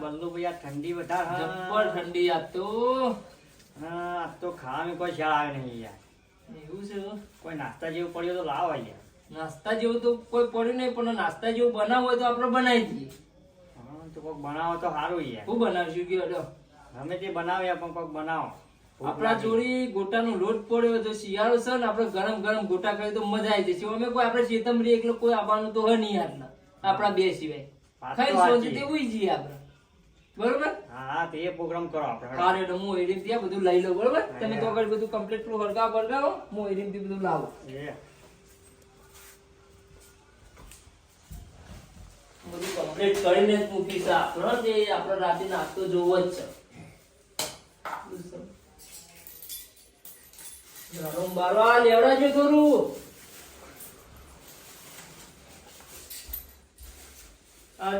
બલ્લુ ભાઈ આ ઠંડી વધારે જબ્બર ઠંડી આ તો. આ તો ખાવામાં કોઈ શેળ આવે નહીં યાર. એવું છે? કોઈ નાસ્તા જેવું પડ્યો તો લાવો યાર. નાસ્તા જેવું તો કોઈ પડ્યું નહીં પણ નાસ્તા જેવું બનાવવું હોય તો આપણે બનાવી દઈએ. તો કોઈક બનાવો તો સારું યાર. શું બનાવશું? કયો લ્યો. અમે તે બનાવ્યા પણ કોઈક બનાવો. આપણા જોડી ગોટાનો લોટ પડ્યો તો શિયાળો છે ને આપણે ગરમ ગરમ ગોટા કરીએ તો મજા આવી જશે અમે કોઈ આપણે ચેતમરી એકલો કોઈ આવવાનું તો હોય નહીં આટલા આપણા બે સિવાય. ખાઈ. સોચી. ઉઈ જઈએ આપણે. બરોબર? હા હા તે પ્રોગ્રામ કરો આપણે હારે તો હું એરીમ ત્યાં બધું લઈ લઉં બરોબર? તમે તો આગળ બધું કમ્પ્લીટ પેલું હરગાવ હરગાવો હું એરીમથી બધું લાવું. બધું કમ્પ્લીટ કરીને મૂકી મૂકીશ આપણે જે આપણો રાતે નાસ્તો જોવો જ છે. ગરમ બારો આ લેવડાજો થોડું.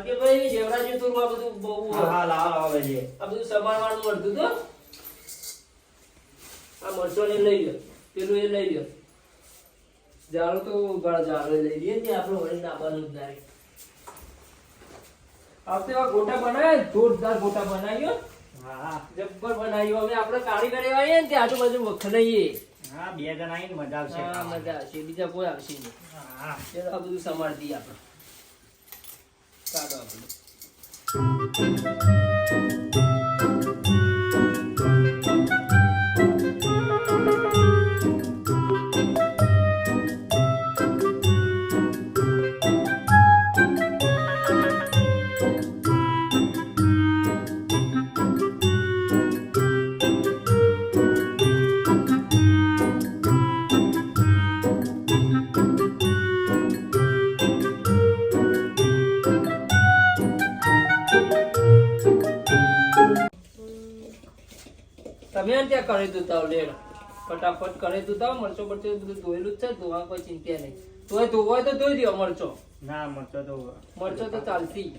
કે ભાઈ લેવડાવજો થોડું આ બધું બહુ હા લાવો લાવો ભાઈ આ બધું સમારવાનું મળતું તો. આ મરચો ને લઈ લ્યો પેલું એ લઈ લ્યો. જાળો તો ગળ જાળો લઈ લઈએ ને આપણે વળી નાખવાનું જ નહીં. આપણે એવા ગોટા બનાવ્યા જોરદાર ગોટા બનાવ્યો. હા. જબ્બર બનાવ્યો. હવે આપણે કારીગર એવા ને ત્યાં આજુબાજુ વખણાઈએ. હા બે જણા આવીને મજા આવશે હા મજા આવશે. બીજા કોઈ આવશે નહીં. હા. આ બધું સમારી આપણે. કાઢો કરી દૂતા લેડ ફટાફટ કરી દૂતા મરચો બરચો બધું ધોયેલું જ છે ધોવા કોઈ ચિંતા નહીં. તોય ધોવો તો ધોઈ દો મરચો. ના મરચો તો મરચો તો ચાલતી.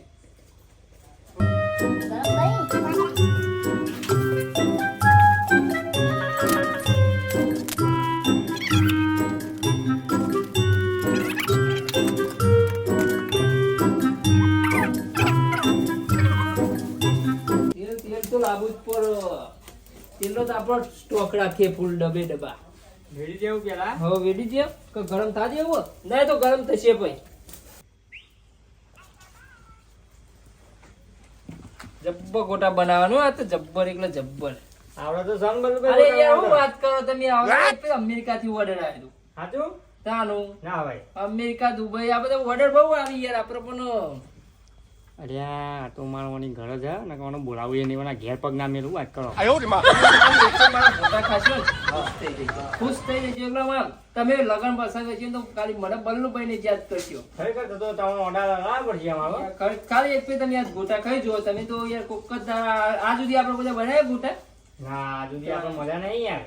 લાબુ જ પડે. તેલનો તો આપણો સ્ટોક રાખીએ ફૂલ ડબે ડબા. વેડી જેવું પેલા? હવે વેડી જેવ કે ગરમ થા જેવો ના તો ગરમ થશે ભાઈ. જબ્બર ગોટા બનાવવાનું આ તો જબ્બર એટલે જબ્બર. આવડે તો સંગ બલ્લુ અરે યાર હું વાત કરો તમે આવડે અમેરિકા થી ઓર્ડર આવ્યો સાચું તાનું? ના ભાઈ. અમેરિકા દુબઈ આ બધા ઓર્ડર બહુ આવી યાર આપણે પણ અરે આ તો મારવાની ઘર જ હે ને કોને બોલાવું એ નહીં મને ઘેર પગ ના મેલું વાત કરો. આયો રે માં. ખુશ થઈ જજો. એટલે આમ તમે લગન પસંદ છે તો ખાલી મને બલ્લુભાઈ ને યાદ કરજો. ખરેખર તો તો તમે ઓડા ના પડશે અમારો ખાલી- એક ફેર તમે યાર ગોટા ખાઈ જો તમે તો યાર કોક જ આ સુધી આપણે બધા બનાવ્યા ગોટા? ના આ સુધી આપણે મજા નહીં યાર.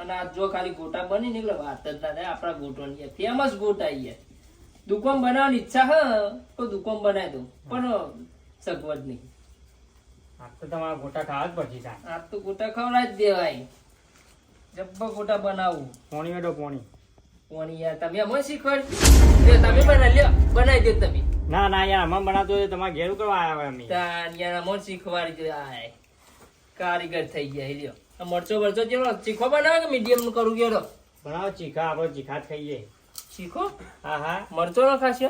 અને આ જો ખાલી ગોટા બની નીકળે વાત જ ના થાય. આપણા ગોટોની ફેમસ ગોટા યાર. દુકાન બનાવવાની ઈચ્છા હ તો દુકાન બનાવી દઉં. પણ સગવડ નહીં આ તો તમારા ગોટા ખાવા જ પડશે સાહેબ. આ તો ગોટા ખવડાવી જ દેવાય. જબ્બર ગોટા બનાવું. પોણી મેડો પોણી. પોણી યાર તમે અમે શીખવાડ. તમે બનાવી લ્યો બનાવી દો તમે. ના ના યાર અમે બનાવતો તમારે ઘેર કરવા આવ્યા અમે. તાર યાર અમે શીખવાડી દો આય. કારીગર થઈ ગયા લ્યો. મરચો મરચો જેવો ચીખો બનાવે કે મીડિયમ કરું ગયો બનાવો ચીખા આપણે ચીખા થઈ ખાઈએ. શીખો હા હા મરચો ના ખાશો?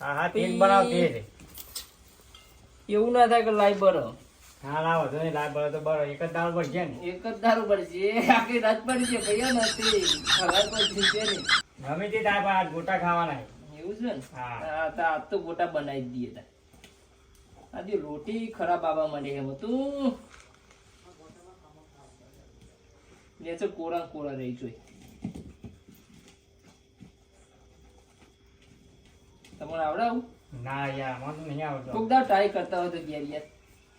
હા હા તેજ બનાવો તેજ એવું ના થાય કે લાઈ બરો. હા નહીં તો બળે એક જ દાળ પડશે ને. એક જ દારૂ પડશે આખી રાત છે ભૈયા નથી. ખબર પડશે છે ને ગમે તે થાય પણ આજ ગોટા ખાવાના એવું છે ને? હા. આ તો ગોટા બનાવી દઈએ તા આજે રોટી ખરાબ આવવા માંડે એમ તું ને તો કોરા કોરા રહી જોઈ. તમને આવડાવું? ના યાર મને તો નહીં આવડતો. કોક દાવ ટ્રાય કરતા હોય તો ઘેર યાર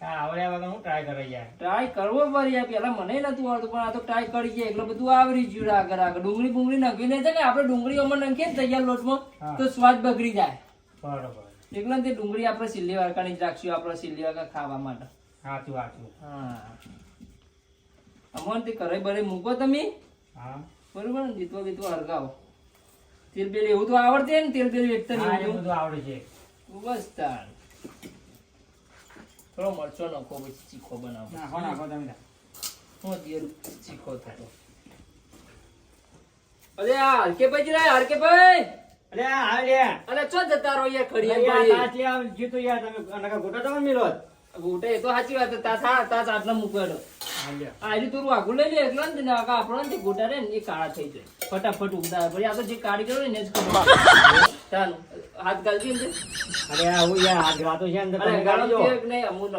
હા આવડ્યા વગર હું ટ્રાય કરે યાર. ટ્રાય કરવો પડે યાર પેલા મને નતું આવડતું પણ આ તો ટ્રાય કરી ગયા એટલે બધું આવડી ગયું આગળ આગળ. ડુંગળી બુંગળી નાખીને છે ને આપણે ડુંગળીઓમાં નાખીએ ને તૈયાર લોટમાં તો સ્વાદ બગડી જાય. બરોબર. એટલે તે ડુંગળી આપણે સિલ્લી વાળકાની જ રાખશું આપણે સિલ્લી વાળકા ખાવા માટે. સાચું સાચું. હા. અમોન તે કરે બરે મૂકો તમે. હા. બરોબર ને જીતવા બીતો હરગાવો. તેલ બેલ એવું તો આવડતે ને તેલબેલ વેચતા એવું બધું આવડે છે. બસ થોડો મરચો નાખો પછી ચીખો બનાવો. નાખો નાખો તમે. હું દિયર ચીખો થતો. અરે આ હરકે ભાઈ રે હરકે ભાઈ અરે આ હાલ અરે ચો જતા રહો યાર ખડી યાર, પડી. લે જીતો યાર તમે. નકા ગોટા તમે મિલો ગોટા તો સાચી વાત તા સા તા આટલા મૂકેલો હાલ તું આગું લઈ લે એટલે ને આપણો ને ગોટા રે ને એ કાળા થઈ જાય. ફટાફટ ઉગતા પછી આ તો જે કારીગરો હોય ને જ ખબર ચાલો હાથ ગાલતી અંદર અરે આ હું યાર હાથ ગાતો છે અંદર તમે ગાળો જો. નહીં અમુક ન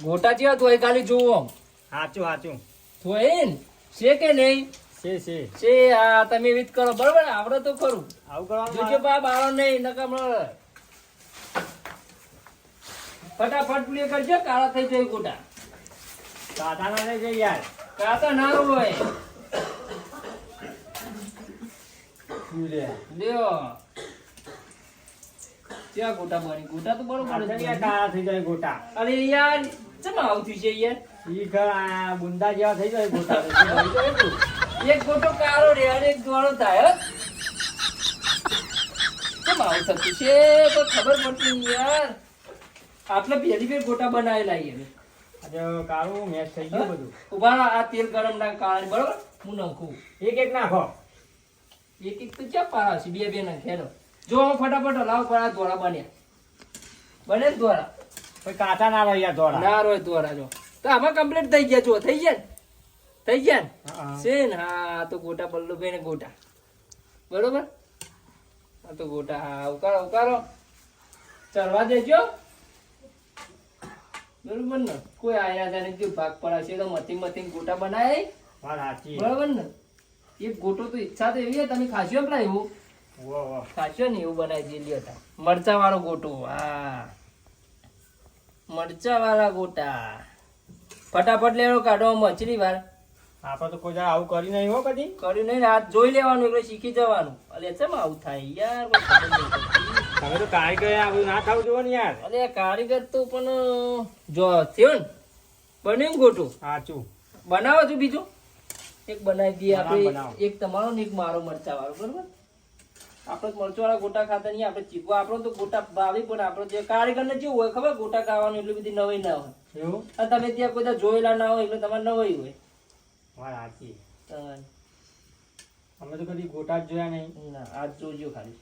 ગોટા જેવા તો ખાલી જોવો સાચું સાચું તો એ છે કે નહીં? છે છે. છે આ તમે વિત કરો. બરોબર ને આવડે તો ખરું. આવું કરવાનું જોજો બા બાળો નહીં નકર હમણાં ફટાફટ પ્લે કરજો કાળા થઈ જાય ગોટા. સાદા ના થઈ જાય યાર. કાતા ના હોય. લે? લ્યો. ક્યાં ગોટા બની ગોટા તો બરોબર કાળા થઈ જાય ગોટા? અરે યાર ચમ આવતી છે યાર? ઈ આ બુંદા જેવા થઈ જાય ગોટા. એક ગોટો કાળો રે અને એક ધોળો થાય હો. કેમ આવું થતું છે કોઈ ખબર પડતી યાર. આટલા પહેલી ફેર ગોટા બનાવેલા યાર આજે કાળું મેચ થઈ ગયું બધું. ઊભા આ તેલ ગરમ ના કાળ બરોબર? હું નાખું. એક એક નાખો. એક એક તો ક્યાં પારા છે? બે બે નાખે જો હું ફટાફટ લાવ પર આ ધોળા બન્યા. બને દોરા ધોળા. કોઈ કાચા ના રહ્યા ધોળા? ના રોય ધોળા જો. તો આમાં કમ્પ્લીટ થઈ ગયા જો. થઈ ગયા થઈ ગયા ને? છે ને? હા તો ગોટા બલ્લુભાઈ ને ગોટા. બરોબર? આ તો ગોટા હા ઉકારો ઉકારો ચડવા દેજો. બરોબર ને? કોઈ આયા જાણે જો ભાગ પડાશે તો મથી મથી ગોટા બનાય. બરોબર ને? એક ગોટો તો ઈચ્છા તો એવી તમે ખાશો પેલા એવું ખાશો ને એવું બનાવી દીધી હતા મરચા વાળો ગોટો હા. મરચા વાળા ગોટા. ફટાફટ લેવો કાઢો મચરી વાર. આપણે તો કોઈ આવું કરી નહીં હો કદી. કર્યું નહીં આ જોઈ લેવાનું એટલે શીખી જવાનું. એટલે ચમ આવું થાય? યાર તમે તો કારીગર આ બધું ના થવું જોવો ને યાર. અરે કારીગર તો પણ જો થયો ને? બન્યું ગોટું? સાચું. બનાવો છું બીજું? એક બનાવી દઈએ આપણે એક તમારો ને એક મારો મરચા વાળો બરોબર? આપણે મરચા વાળા ગોટા ખાતા નહીં આપણે ચીકવા આપણો તો ગોટા ભાવી પણ આપણો જે કારીગર ને જેવું હોય ખબર? ગોટા ખાવાનું એટલી બધી નવી ના હોય. એવું? અને તમે ત્યાં કોઈ જોયેલા ના હોય એટલે તમારે નવાઈ હોય. વાત સાચી. અમે તો કદી ગોટા જ જોયા નહીં. ના આજ જોજો ખાલી.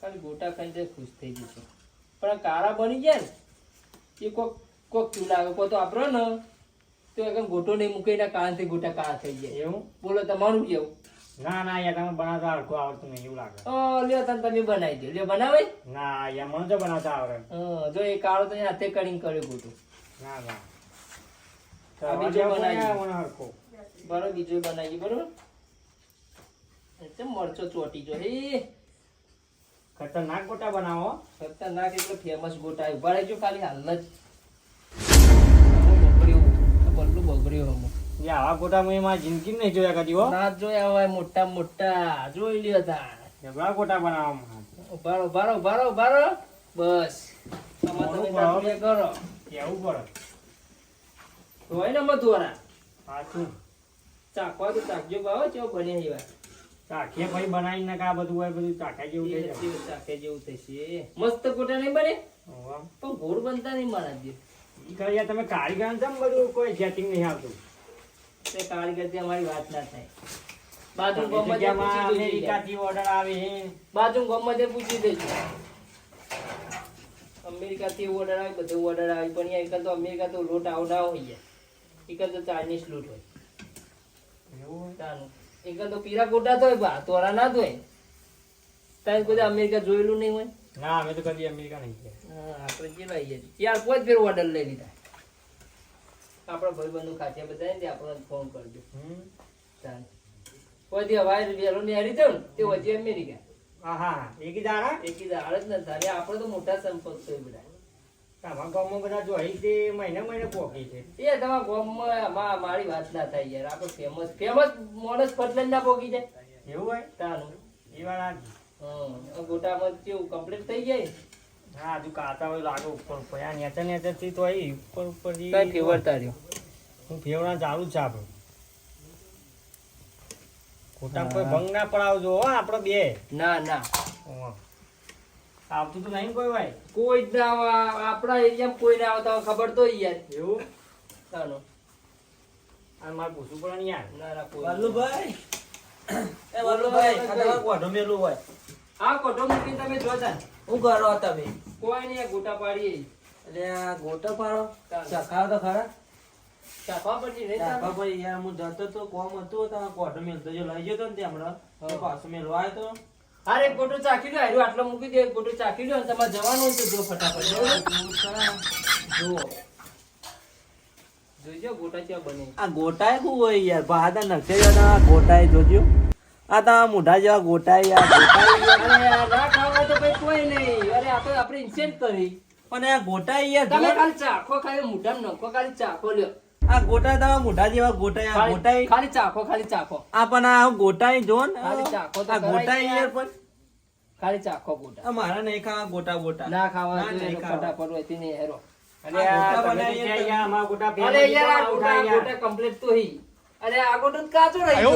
ખાલી ગોટા ખાઈ જાય ખુશ થઈ જશે. પણ કાળા બની જાય ને એ કોક કોક ચૂલા કોઈ તો આપણો ને. તો એકદમ ગોટો નહીં મૂકીને કાળાથી ગોટા કાળા થઈ જાય. એવું? બોલો તમારું કેવું? ના ના યાર તમે બનાવતા હરખું આવડતું નહીં એવું લાગે. ઓ લ્યો તને તમે બનાવી દો. લ્યો બનાવે? ના યાર મને તો બનાવતા આવડે. જો એ કાળો તો હાથે કરીને કર્યો ગોટો. ના ના. બીજો બનાવી. બરોબર બીજો બનાવી બરોબર? એટલે મરચો ચોટી જો હે. ખતરનાક ગોટા બનાવો. ખતરનાક એટલે ફેમસ ગોટા. ઊભા રહેજો ખાલી હાલ જ. બગડ્યું. બગડ્યું હમણાં. યાર આવા ગોટા મેં મારી જિંદગી નહીં જોયા કદી હો. ના જોયા હોય મોટા મોટા. જોઈ લ્યો તા જબરા ગોટા બનાવવામાં ઉભારો ઉભારો ઉભારો ઉભારો. બસ. તમે કરો. કેવું પડે? હોય ને મધુરા સાચું ચાકવા તો ચાકજો ભાવ કેવો બને એવા ચાખીએ ભાઈ બનાવીને કા બધું હોય બધું ચાખે જેવું થઈ જાય જેવું ચાખે જેવું થશે મસ્ત ગોટા નહીં બને. પણ ગોળ બનતા નહીં મારા જે ઈ તમે કારીગર છે બધું કોઈ સેટિંગ નહીં આવતું તે કારીગરથી અમારી વાત ના થાય બાજુ ગામમાં. અમેરિકાથી ઓર્ડર આવે હે. બાજુ ગામમાં પૂછી દેજો અમેરિકાથી ઓર્ડર આવે બધું ઓર્ડર આવે પણ અહીંયા એક તો અમેરિકા તો લોટ આવડા હોય યાર. એક તો ચાઇનીઝ લોટ હોય એવું? તાનું. એક તો પીરા ગોટા તો હોય તોરા ના હોય. તારે કોઈ અમેરિકા જોયેલું નહીં હોય? ના અમે તો કદી અમેરિકા નહીં ગયા. હા, આપણે જે છીએ? ત્યાર કોઈ ફેર ઓર્ડર લઈ લીધા. આપણા ભાઈબંધુ ખાતે બધા ને આપણે ફોન કરજો. હમ. તાન. કોઈ હવાઈ વેલો નેરી થયો ને તે વચ્ચે અમેરિકા. હા હા એકી દાડા? એકી હાલ જ ન થાય આપણે તો મોટા સંપર્ક થયું બધા. તમારા ગામમાં બધા જો તે મહિને મહિને પોકી છે. એ તમારા ગામમાં મારી વાત ના થાય યાર. આપણે ફેમસ ફેમસ માણસ પટલે ના પોકી જાય. એવું હોય? તાનું. એ વાર આ ગોટામાં કેવું કમ્પ્લીટ થઈ જાય? હા હજુ કાતા હોય લાગે ઉપર ઉપર આ નેચર નેચરથી તો અહીં ઉપર ઉપર કઈ ફેવરતા રહ્યો હું ફેવડા ચાલુ જ છે આપડે ખોટામાં કોઈ ભંગ ના પડાવજો હો આપણો બે. ના ના. આવતું તો નહીં કોઈ ભાઈ? કોઈ જ ના આવે. આપણા એરિયામાં કોઈ ના આવતા ખબર તો યાર. એવું? ચાલો. આ મારે પૂછવું પડે ને યાર. ના ના કોઈ વલ્લુભાઈ એ વલ્લુભાઈ. ખાલી કોઢો મેલું હોય. આ કોઠો મૂકી તમે જોતા હું કરો તમે? કોઈ નહીં આ ગોટા પાડીએ. એટલે આ ગોટો પાડો. ચખાવ તો ખરા. ચાપા પડશે નહીં ચાપા યાર હું જતો તો કોમ હતો તો કોઢો મેલતો. જો લઈ જતો ને તે હમણાં. પાછો મેલવા આવ્યો તો. અરે ગોટો ચાખી લો હારું આટલો મૂકી દે ગોટો ચાખી લો તમારે જવાનું હોય તો જો ફટાફટ જો જોઈજો ગોટા ક્યાં બને. આ ગોટાય શું હોય યાર? ભાદા નખે આ ગોટાય જોજો. આ તો મોઢા જેવા ગોટાય યાર ગોટાય યાર. ના ખાવા તો ભાઈ કોઈ નહીં. અરે આ તો આપણે ઇન્સેન્ટ કરી. પણ આ ગોટાય યાર તમે. ખાલી ચાખો ખાલી મોઢામાં નખો ખાલી ચાખો લ્યો. આ ગોટા તો મોઢા જેવા ગોટાય આ ખાલી ગોટાય ખાલી ચાખો ખાલી ચાખો. આ પણ આ ગોટાય જો ને ખાલી ચાખો તો આ ગોટાય યાર. પણ. ખાલી ચાખો ગોટા. આ મારા નહીં ખાવા ગોટા ગોટા. ના ખાવા ના, નહીં ખાવા. ફટાફટ હોય તીને હેરો. અરે આ ગોટા ગોટા અરે યાર આ ગોટા ગોટા કમ્પ્લીટ તો હી. અરે આ ગોટો કાચો રહી ગયો.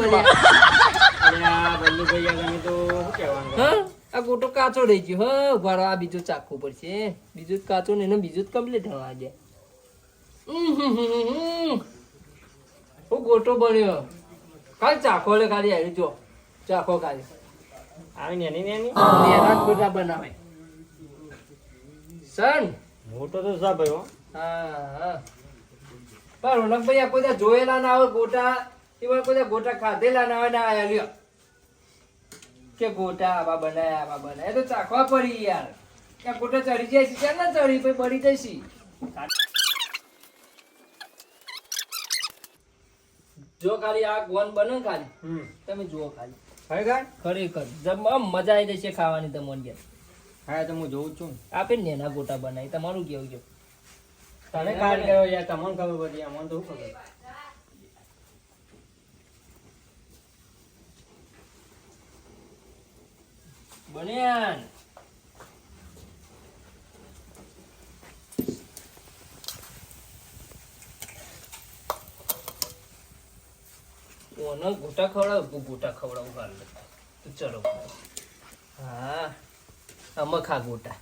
અરે આ વલ્લુભાઈ ભૈયા તમે તો શું કહેવાનું? હા? આ ગોટો કાચો રહી ગયો. હ ઊભા રહો, આ બીજું ચાખવું પડશે. બીજું જ કાચું ને એનું બીજું જ કમ્પ્લીટ થવા દે. હું ગોટો બન્યો. કાલ ચાખો લે ખાલી આવી જો. ચાખો ખાલી. આવી નેની નેની? નેના ગોટા બનાવે. સન. મોટો તો સા ભાઈ હો હા. હા પણ રોનકભાઈ આ કોઈ જોયેલા ના હોય ગોટા. એવા કોઈ ગોટા ખાધેલા ના હોય ના આયા લ્યો. કે ગોટા આવા બનાયા આવા બનાયા. તો ચાખવા પડી યાર. આ ગોટા ચડી જાય છે. ક્યાં ના ચડી? પછી બળી જશે જો ખાલી આ ગોન બને ખાલી તમે જુઓ ખાલી. ખરેખર ખરેખર મજા આવી જશે ખાવાની તમને યાર હા તો હું જોઉં છું. આપે ને નેના ગોટા બનાવી તમારું કેવું કેવું તમે કાર ગયો યાર તમને ખબર પડી અમને તો ખબર? બન્યાન ઓનો ગોટા ખવડાવ ગોટા ખવડાવું હાલ. તો ચલો. હા અમખા ગોટા.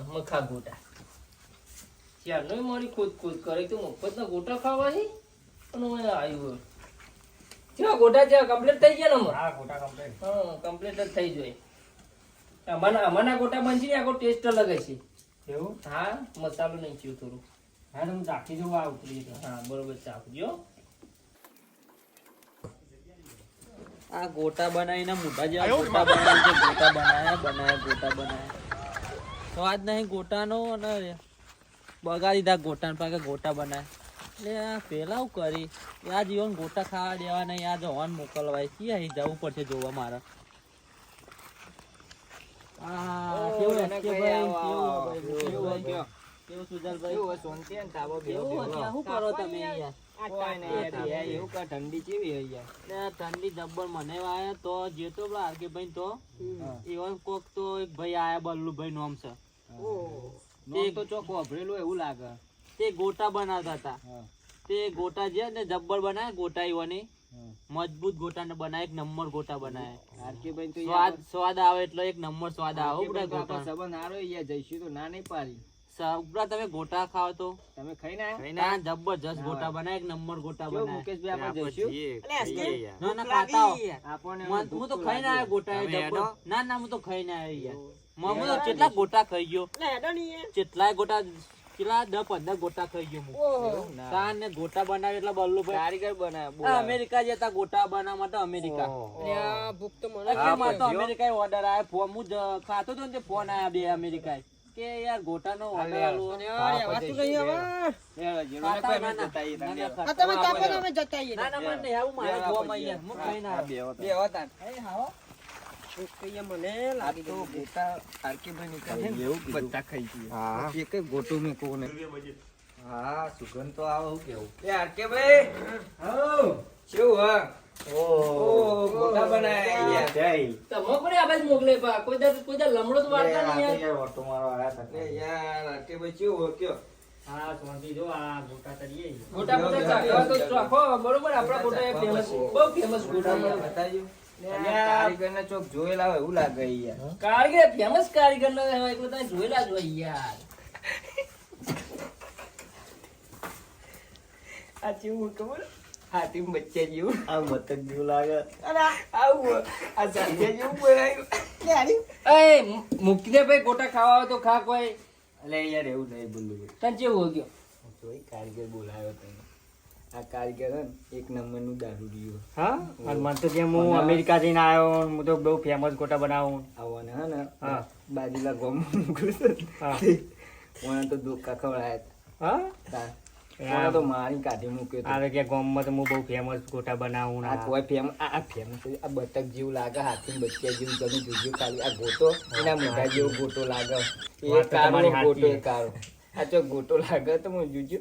અમખા ગોટા. ચાલો મારી ખોદ ખોદ કરે તો મફતના ગોટા ખાવા છે અને હું આવ્યું. કેવા ગોટા છે કમ્પ્લીટ થઈ ગયા ને? હા ગોટા કમ્પ્લીટ હા કમ્પ્લીટ જ થઈ જોઈએ અમારા અમારા ગોટા બનશે ને આખો ટેસ્ટ અલગ છે એવું? હા મસાલો નહીં થયું થોડું. હા તો હું ચાખી આ ઉતરી હા બરોબર ચાખજો આ ગોટા બનાવીને મોટા જેવા ગોટા બનાવી છે ગોટા બનાયા બનાયા ગોટા બનાયા. આજ નહીં ગોટાનો અને બગાડી દીધા ગોટાને પાકે ગોટા બનાય. એટલે આ પહેલાં હું કરી? આ જીવન ગોટા ખાવા દેવા નહીં આ જવાન મોકલવાય. કે અહીં જવું પડશે જોવા મારે? આ કેવું કેવું? કેવું શું કરો તમે યાર ઠંડી કેવી ઠંડી જબ્બર મને આયા તો જે આરકે ભાઈ તો એવા કોક તો એક ભાઈ આયા બલ્લુભાઈ નોમ છે. તે તો ચોક વાપરેલું એવું લાગે. તે ગોટા બનાવતા હતા. તે ગોટા જે ને જબ્બર બનાય ગોટા એવાની મજબૂત ગોટા ને બનાય એક નંબર ગોટા બનાય સ્વાદ સ્વાદ આવે એટલે એક નંબર સ્વાદ આવે ગોટા. સંબંધ હારો જઈશું તો ના નહીં પાડી. ઉપરા તમે ગોટા ખાવ તો. તમે ખાઈ ના ના જબરજસ્ત ગોટા બનાય એક નંબર ગોટા બનાય મુકેશભાઈ આપણે જઈશું? ના ના ખાતા હો. આપણને હું તો ખાઈને આવ્યો ગોટા એ જબ્બર. ના ના હું તો ખાઈને આવ્યો યાર. મમ્મી તો કેટલા ગોટા ખાઈ ગયો? કેટલા ગોટા કેટલા દસ પંદર ગોટા ખાઈ ગયો હું. તાન ને. ગોટા બનાવે એટલે બલ્લુ કારીગર બનાવે અમેરિકા જતા ગોટા બનાવવા માટે અમેરિકા. ભૂખ તો તો અમેરિકા ઓર્ડર આવ્યો ફોન હું ખાતો તો ને ફોન આવ્યા બે અમેરિકા કે યાર ગોટાનો ઓર્ડર આલો નહીં યાર હું સુગંધ તો આવે. કેવું ગોટા બનાવ્યા તમે પણ આ બાજુ મોકલે પા કોઈ દા કોઈ દા લમડો તો વાળતા નહીં યાર ઓટો મારો આયા હતા યાર આટકે ભાઈ. કેવું હા? તો ચોક જોયેલા હોય એવું લાગે યાર. કારીગર ફેમસ કારીગર જોયેલા જ હોય યાર. આ ચેવું ખબર? હાથી બચ્ચા જેવું આ મતક જેવું લાગે અરે આવું આ સાંજે જેવું બનાવ્યું એ મુક્તિ ભાઈ ગોટા ખાવા હોય તો ખા કોઈ અલે યાર એવું નહીં બોલું તને કેવું હો ગયો જોઈ કારીગર બોલાયો તને આ કારીગર હે ને એક નંબરનું દારૂ રહ્યો હા અને મને તો જેમ હું અમેરિકા જઈને આવ્યો હું તો બહુ ફેમસ ગોટા બનાવું આવવાને હા ને હા. બાજુલા ગામમાં મોકલ્યો હા મને તો ધોકા ખવડાયા હા મને તો મારી કાઢી મૂક્યો આવે કે ગામમાં તો હું બહુ ફેમસ ગોટા બનાવું આ કોઈ ફેમ આ આ ફેમસ આ બતક જેવું લાગે હાથી બચ્ચા જેવું તમે જોજો ખાલી આ ગોટો એના મોઢા જેવો ગોટો લાગે. એ વાત તો કાળો તમારી ગોટો એ કાળો. આ જો ગોટો લાગે તો હું જોજો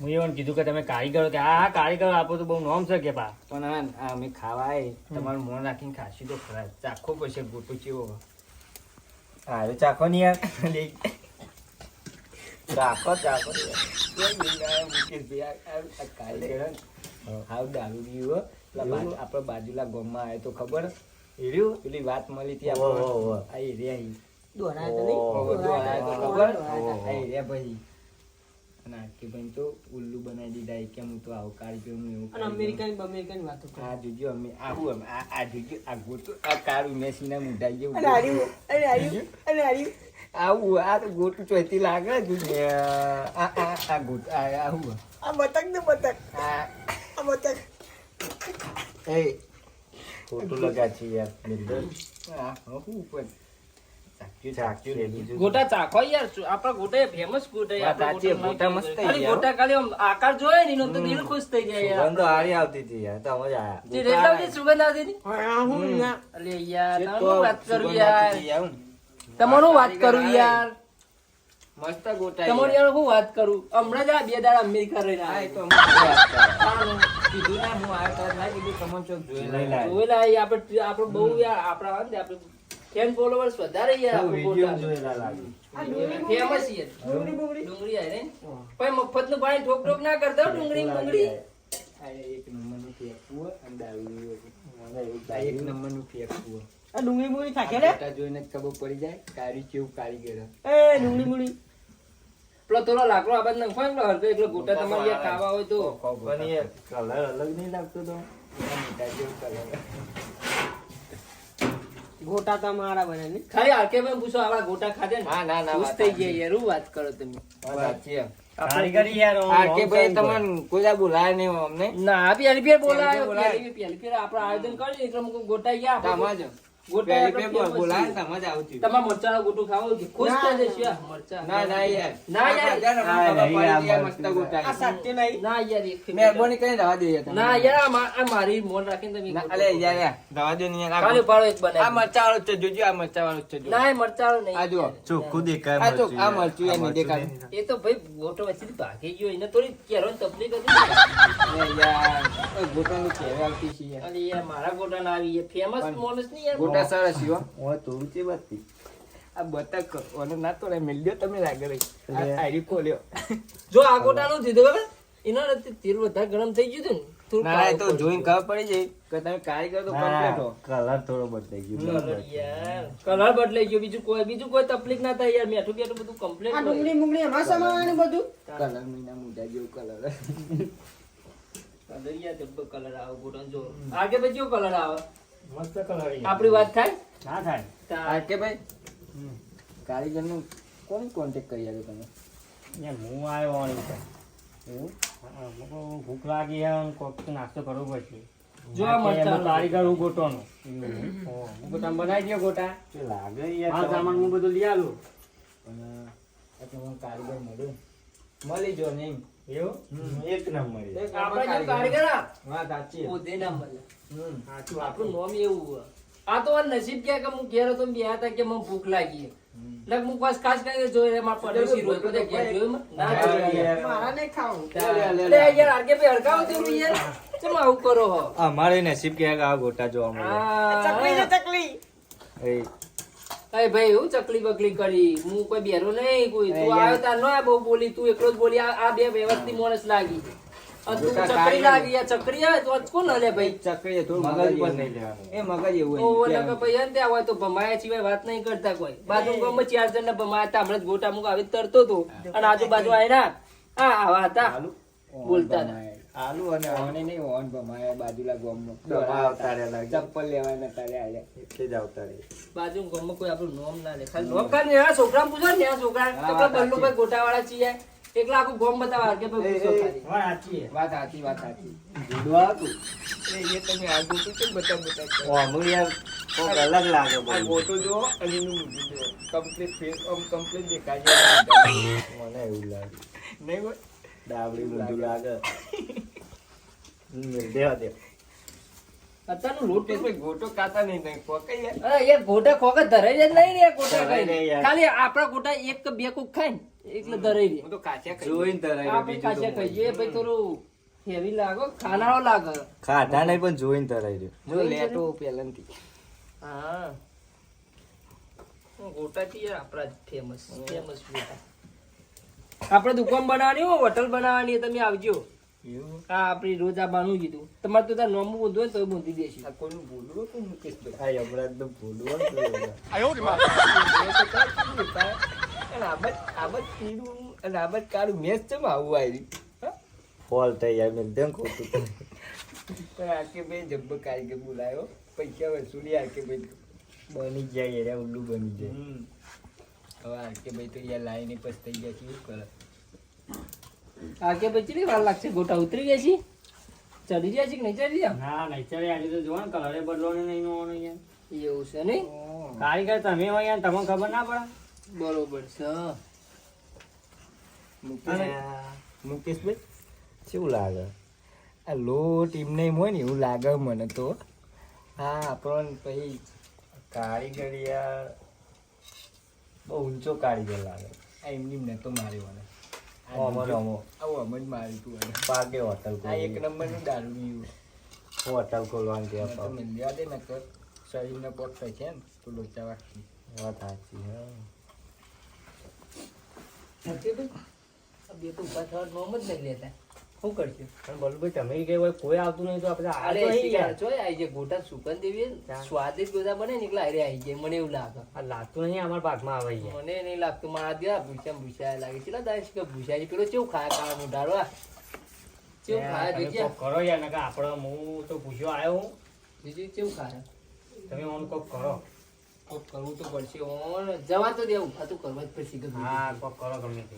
હું એવું કીધું કે તમે કારીગરો કે હા કારીગરો આપો તો બહુ નોમ છે કે પા પણ આ આ અમે ખાવા તમારું મોં રાખીને ખાસી તો ખરા. ચાખો પછી ગોટો ચેવો. હારે ચાખો નહીં યાર. હે ને, હાવ દારૂ પીવું આપણા બાજુલા ગામમાં આવ્યો તો ખબર? એર્યું પેલી વાત મળી હતી. આ એરિયા ખબર? આખી ભાઈ. તો ઉલ્લુ બનાવી દીધા કે હું તો આવું કારીગર હું એવું અને. અમેરિકન અમેરિકન વાતો કરે. આ જોજો અમે આવું અમે આ આ જોજો આ ગોટો આ કાળું મેસીના મુઢા જેવું આવું આ તો ગોટું ચોથી લાગે છે આ આ આ ગોટ આ આવું આ બતક ને બતક. આ આ બતક. એ ખોટું લગા છે યાર બિલકુલ. આ હું પણ ગોટા ચાખો યાર આપણા ગોટા ફેમસ ગોટા ગોટા મસ્ત ગોટા ખાલી આકાર જોયે ને તો દિલ ખુશ થઈ જાય યાર. સુગંધ તો હારી આવતી હતી યાર તો મજા આયા. સુગંધ આવતી હતી? યાર. વાત કરું યાર. તમારું વાત કરું યાર. મસ્ત ગોટાઈ તમારી યાર. હું વાત કરું? હમણાં જ આ બે દાડા અમેરિકા રહીને હા, તો વાત. કીધું ના હું આ કર ના કીધું તમને ચોક જોયેલા જોયેલા. આપણે આપણે બહુ યાર આપણા હોય આપણે ફેન ફોલોવર્સ વધારે યાર ફેમસ યાર ડુંગળી આય રે મફતનું? પાણી ઠોક ઠોક ના કરતા ડુંગળી ડુંગળી. એક એક નંબરનું ફેંકવું અને એક નંબરનું ફેંકવું. આ ડુંગળી મુળી આ ગોટા જોઈને ખબર પડી જાય કારી કેવું કારીગર હે. એ ડુંગળી મુળી. પેલો થોડો લાકડો આબાદ નાખો એકલો હરકો એકલો ગોટા તમારે યાર ખાવા હોય તો. પણ યાર કલર અલગ નહીં લાગતો તો. ગોટા તમારા બને ને ખાલી આરકે ભાઈ પૂછો આવા ગોટા ખાધે ને? હા, ના, ના, ખુશ થઈ ગયા યાર હું વાત કરો તમે? વાત સાચી. કારીગરી યાર આમ આ કે ભાઈ તમને કોઈ બોલાય નહીં અમને. ના પેલી ફેર બોલાયો પહેલી ફેર આપણે આયોજન કર્યું એટલે ગોટા ગયા આપણે. મરચાં. ના ના. ના. આ ના. ના મહેરબાની રવા ના યાર મારી મોન રાખીને તમે અલે યાર રવા દો ને. પાડો એક મરચા વાળો છે જોજો આ મરચા વાળો છે જો. ના એ મરચાનો નહીં. આ જુઓ. ચોખ્ખું દેખાય આ તો આ મરચું યાર નહીં દેખાય. એ તો ભાઈ ગોટો વચ્ચે ભાગી ગયો એને થોડી કેરો તકલીફ હતી યાર. ગોટાનું કહેવા આવતી છે અરે યાર મારા ગોટા ના આવી ફેમસ મોનસ નહીં યાર? ગોટા સરસ છે હું તો ઊંચી બત્તી. આ બતક ઓને ના તો મેલ મિલ્યો તમે લાગે રહી આ ખોલ્યો. જો આ ગોટા નું થયું ખબર એના તેલ વધારે ગરમ થઈ ગયું હતું ને ના એ તો જોઈને ખબર પડી જાય. કે તમે કારીગર તો કમ્પ્લીટ હો. કલર થોડો બદલાઈ ગયો કલર બદલાઈ ગયો બીજું કોઈ બીજું કોઈ તકલીફ ના થાય યાર મેઠું બેઠું બધું કમ્પ્લીટ આ ડુંગળી મુંગળી એમાં સમાવાનું બધું? કલર મીના મુંડા જેવું કલર. કલર યાર જબ્બર કલર આવે ગોટન જો. આગે પછી કલર આવે. આપણી. વાત થાય? ના થાય. આર કે ભાઈ? કારીગરનું કોણ કોન્ટેક્ટ કરી આવ્યો તમે? યાર હું આવ્યો. એવું? હા, મને તો ભૂખ લાગી છે અને કોક નાસ્તો કરવો પડશે. જો આ બાકી કારીગર હું ગોટોનો હું. ગોટા બનાવી દો ગોટા. લાગે યાર આ સામાન હું બધું લઈ આલું. પણ આ હું કારીગર મળ્યો. મળી જો નહીં એવું? એક નંબર આપણે કારીગર. હા સાચી પોતે ના સાચું આપણું નામ એવું આ તો નસીબ કે કે હું ઘેર હતો બે હતા કે મને ભૂખ લાગી એટલે હું બસ ખાસ કરીને જોઈ રહ્યા મારા પડોશી રોજ બધા ઘેર જોયું ના. મારા ખાવું. અરે યાર આરકે ભાઈ હરખાવો થોડું યાર. કેમ આવું કરો હો? અમારે નસીબ કે આ ગોટા જોવા મળે ચકલી અરે ભાઈ હું ચકલી બકલી કરી. હું કોઈ બેરો નહીં કોઈ. તું આવ્યો તાર નો બહુ બોલી તું એકલો જ બોલી. આ બે વ્યવસ્થિત માણસ લાગી. તું ચકરી લાગી આ ચકરી આવે તો કોણ હલે ભાઈ? ચકરી થોડું મગજ મગજ પર નહીં લેવાનું. એ મગજ એવું ઓ નકર ભાઈ એને ત્યાં હોય તો ભમાયા સિવાય વાત નહીં કરતા કોઈ. બાજુ ગામમાં ચાર જણ ભમાયા હતા. હમણાં જ ગોટા મુક આવી તરતો તો. અને આજુબાજુ આયરા હા આવા હતા. બોલતા હતા. આલુ અને ઓને નહીં ઓન ભમાય બાજુલા ગામમાં. ચપ્પલ લેવાના એટલે જ આવતા બાજુ ગામમાં કોઈ આપણું નોમ ના લે. ખાલી નોમ ખાલી આ છોકરા પૂછો ને આ છોકરા. બલ્લુભાઈ ગોટાવાળા છીએ એકલા આખું ગોમ બતાવા કે ભાઈ પૂછો વાત સાચી વાત સાચી વાત સાચી. જુદવા હતું. એ તમે આ ગોટું કેમ બતા બતા કરો? ઓમું યાર કોક અલગ લાગે ગોટો અને એનું જુઓ કમ્પ્લીટ ફેસ આમ કમ્પ્લીટ દેખાય છે. મને એવું લાગે. નહીં હોય? ડાબડી લાગે. દેવા દે. અત્યારનું લોટ ગોટો કાતા નહીં નહીં પકઈ યાર ગોટા ખોખ ધરાઈ જ નહીં રે ગોટા ધરાઈ ખાઈને. નહીં યાર. ખાલી આપણા ગોટા એક કે બે કોક ખાય એટલે ધરાઈ રે તો કાચા જોઈને તરાઈ આપણે કાચા ખાઈએ. ભાઈ થોડું હેવી લાગો ખાનારો લાગે. ખાધા નહીં પણ જોઈને ધરાઈ રહ્યો જો લેટો પહેલાંથી. હા. ગોટા થી યાર આપણા ફેમસ ફેમસ ગોટા. આપણે દુકાન બનાવવાની હોય હોટલ બનાવવાની તમે આવજો. હા આપણે રોજ આ બાનું કીધું. તમારે તો તાર નોમું બોંધવું હોય તો બોંધી દેશે. આ કોઈનું બોલવું તો મુકેશ ભાઈ? હમણાં તો ભૂલવા જ નહીં. આબત આબદ આબદ અને આબત કાળું મેચ છે આવું આવી ફોલ થઈ યાર મેં તેમ ખોટું પણ આકે ભાઈ જબ્બર કારીગર બોલાયો પૈસા વસૂલી આકે ભાઈ. બની જાય યાર ઉલ્લુ બની જાય. હમ. હવે આકે ભાઈ તો યાર લાઈને પસ્તાઈ ગયા છે એવું કરે? આ કે પછી કેટલી વાર લાગશે? ગોટા ઉતરી ગયા છે? ચડી ગયા છે કે નહીં ચડી ગયા ના નહીં ચાલે આજે તો જોવા ને બદલો ને નહીં નો યાર એવું છે નહીં? કારીગર તમે હોય યાર તમને ખબર ના પડે? બરોબર છે. મુકેશ મુકેશભાઈ કેવું લાગે? આ લોટ ટીમ એમ હોય ને એવું લાગે મને તો. હા આપણને પછી કારીગર યાર. બહુ ઊંચો કારીગર લાગે. આ એમની ને તો માર્યો મને. ઓમો અમો આવું અમર જ માર્યું તું પાકે હોટલ આ એક નંબર નંબરનું દારૂ પીવું હોટલ ખોલવાનું મેં કહેવા તો પાવ. મિલ્યા દે ને તો શરીરને પોટ થાય છે ને તો લોચા વાગતી વાત સાચી હા. બે તો ઊભા થવા નોમ જ નહીં લેતા. શું કરશે? પણ બલુભાઈ તમે કે હોય કોઈ આવતું નહીં તો આપણે અરે આ નહીં યાર યાર જોઈ આઈ જાય ગોટા સુકન દેવી સ્વાદિષ્ટ ગોટા બને ને અરે આઈ જાય મને એવું લાગે. આ લાગતું નહીં અમારા પાકમાં આવે છે મને નહીં લાગતું. મારા દ્યા ભૂસા ભૂસા લાગે. છે દાસ કે ભૂસા પેલો કેવું ખાય કાળા મોઢારો આ? કેવું ખાય કરો યાર નકા આપણે હું તો પૂછ્યો આવ્યો હું. બીજું કેવું ખાય? તમે ઓન કોક કરો. કોક કરવું તો પડશે. ઓન જવા તો દેવું. આ તો કરવા જ પડશે હા કોક કરો ગમે તે.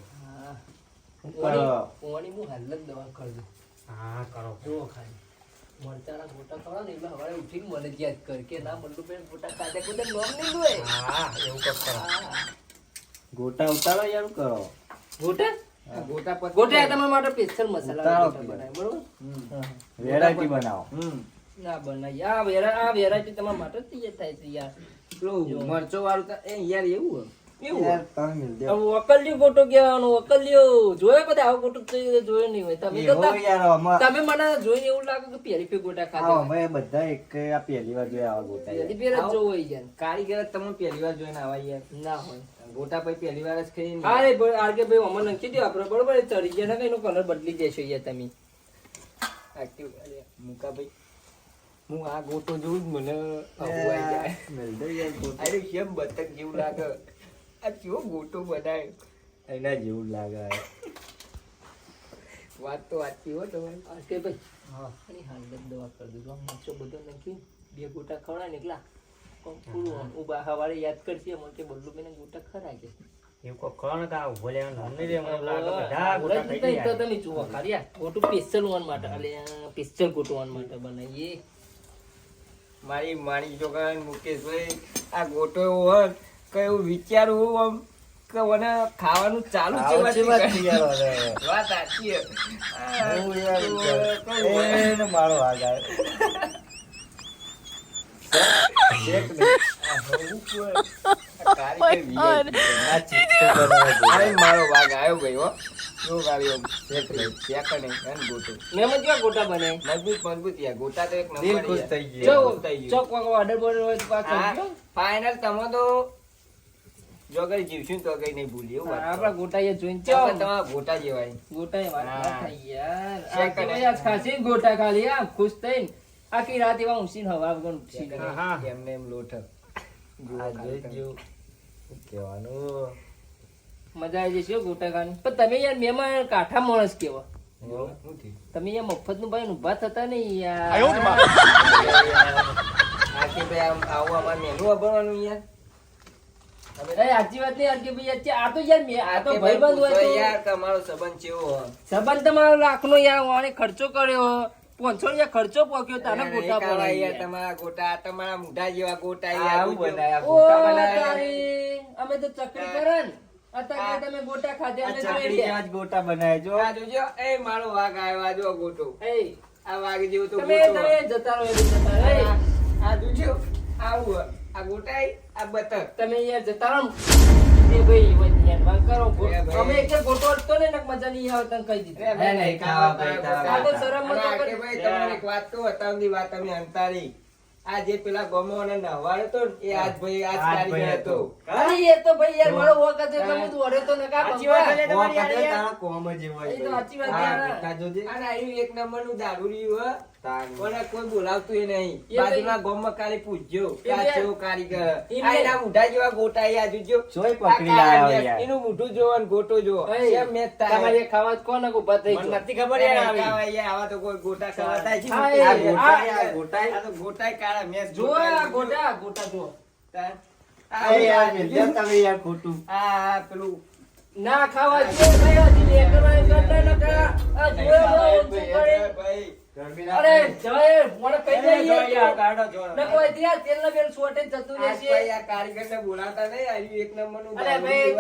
કરો. હું હાલ જ દવા કરી દઉં હા કરો. જુઓ ખાલી. મરચાના ગોટા ખાવા ને એટલે હવારે ઉઠીને મને જ યાદ કર કે ના મલ્લુ બેન ગોટા ખાધા કોઈ નોમ નહીં લો હા એવું કોક કરો. ગોટા ઉતારો યાર કરો? ગોટા? ગોટા પર ગોટા તમારા માટે સ્પેશિયલ મસાલા ઉતારો બનાવે બરોબર? વેરાયટી બનાવો. ના બનાવી આ વેરા આ વેરાયટી તમારા માટે જ તૈયાર થાય છે યાર મરચો વાળું એ યાર એવું હોય. એવું? યાર તમે મિલ દે. હવે વકલ્યું ગોટો કહેવાનો વકલ્યો જોયો કદા આવો ગોટો જોયો નહીં હોય. તમે તો એવો યાર અમાર તમે મને જોઈને એવું લાગે કે પહેલી ફેર ગોટા ખાધા અમે બધા એક આ પહેલી વાર જોયા આવા ગોટા પહેલી ફેર જ જોવો યાર. કારીગર તમે પહેલી વાર જોઈને આવા યાર. ના હોય. ગોટા પછી પહેલી વાર જ ખાઈને અરે ભાઈ આરકે ભાઈ અમને નક્કી દો આપણે બરોબર ચડી ગયા ને એનો કલર બદલી જશો યાર તમે. અરે મુકાભાઈ હું આ ગોટો જોઉં જ મને આવું જાય. મિલ દે યાર ગોટા. અરે કેમ બતક જેવું લાગે? આ કેવો ગોટો બનાવ્યો? એના જેવું લાગે. વાત તો વાંચી હો તમારી. આરકે ભાઈ હા. અને હાલ જ દવા કરી દીધું. આમ મરચો બધો નાખી બે ગોટા ખવડાય નીકળા કોમ પૂરું ઊભા હવારે યાદ કરશે મને કે બલ્લુ બેને ગોટા ખરા છે એવું કોક કરો ને ઊભો લેવાનું નામ રે મને લાગે બધા ગોટા આવડે જ તો તમે જુઓ ખાલી આ ગોટું સ્પેશિયલ વન માટે સ્પેશિયલ ગોટું વન માટે બનાવીએ. મારી માણી છોકરા મુકેશભાઈ આ ગોટો એવો હોય કે એવું વિચારું આમ કે મને ખાવાનું ચાલુ છે? વાત સાચી મારો વાગ આવ્યો. ભાઈ હો. ગોટો બનાવી મજબૂત મજબૂત ગોટા તો એક નંબર થઈ જો ગયું. ચોક ઓર્ડર બોર્ડર હોય ફાઇનલ તમે તો જો કઈ જીવશું તો કઈ નહીં ભૂલી એવું આપડા ગોટાઈએ જોઈને આપણે તમારા ગોટા જેવાય ગોટાઈ વાત થઈ થાય યાર. આ ખાસી ગોટા ખાલી આમ ખુશ થઈને. આખી રાત એવા ઊંચી હવા વગર ઊંચી હા, હા. એમને એમ લોઠ. આ કહેવાનું? મજા આવી જશે ગોટા ખાવાની. પણ તમે યાર મેમાં કાઠા માણસ કેવા? તમે યાર મફતનું ભાઈ ઊભા થતા નહીં યાર. આખી ભાઈ આમ આવું અમારે મેનું વાપરવાનું યાર? તમારો યાર ખર્ચો કર્યો. પાંચસો રૂપિયા ખર્ચો પોક્યો તાને ગોટા પડાય તમારા ગોટા તમારા મોઢા જેવા ગોટા યાર આવું જોજો. બનાયા, ઓ ગોટા બનાયા. તારી, અમે તો ચકરી કરે ને. અત્યારે તમે ગોટા ખાધે આ અમે તો ચકલી એટલે. જેવા જ ગોટા બનાય જો આ જોજો. એ મારો વાઘ આવ્યો આ જો ગોટો. આ વાઘ જેવું તો તમે તમે જતા રહો જતા રહો. આ- આ જોજો. આવું આ ગોટાઈ આ બતક તમે યાર જતા રહો એ ભાઈ હવે ધ્યાનમાં કરો અમે એક ગોટો હતો ને નક મજા નહીં આવે તને કહી દીધું નહીં નહીં, ખાવા ભાઈ, ખાવા તો શરમ મત કે ભાઈ તમારે એક વાત કહું અત્યારની વાત અમે અંતારી આ જે પેલા ગમો અને નવાડો તો એ આજ ભાઈ આજ ભાઈ હતો અરે એ તો ભાઈ યાર મારો વખત એટલે વળે તો નકા સાચી વાત બંપા. તમારી યાર કોમ જ હોય એ તો સાચી વાત આ યાર. ગોટા જોજે. અને આયુ એક નંબરનું હો. તાન. કોને કોઈ બોલાવતું નહીં. બાજુના ગામમાં ખાલી પૂછજો કે આ એ કેવો કારીગર. એ મુઢા જેવા ગોટા આ જોજો. જોઈ પકડી લાયો યાર. એનું મુઢું જોવો ને ગોટો જોવો. એમ મે તમારે ખાવા કોને કો થઈ મને નથી ખબર યાર આવી. આવા તો કોઈ ગોટા ખાવાતા જ. એ, આ ગોટા- આ- ગોટા આ તો ગોટા કાળા મેચ જો આ ગોટા ગોટા જો તાર. આ યાર મે તમે યાર ખોટું. આ પેલું. ના ખાવા જોઈએ ભાઈ હજી લેકરવા એ કરતા નકા. આ બહુ ભાઈ. અરે મને કહી યાર, કાઢો જો. બેલ જતું ભાઈ નહીં એક ભાઈ.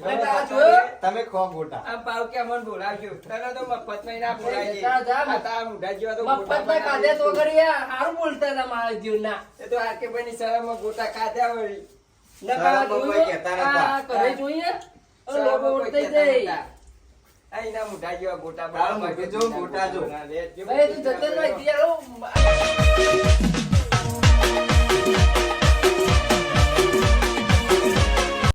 ભાઈ. તમે ખો ગોટા આ પાવ કે અમને બોલાવજો તને તો મફતમાં ના બોલાય જા, જા. આ તારા મોઢા તો ગોટા મફતના કાઢે તો બનાવી હારું બોલતા હતા મારા જીવના એ તો આ કે ભાઈની શરમમાં ગોટા ખાધા હોય. આ કરે જોઈએ લોકો કોઈ જાય. એના મોઢા જેવા ગોટા બનાવવા જો, ગોટા જો. ના, લે, જો ભાઈ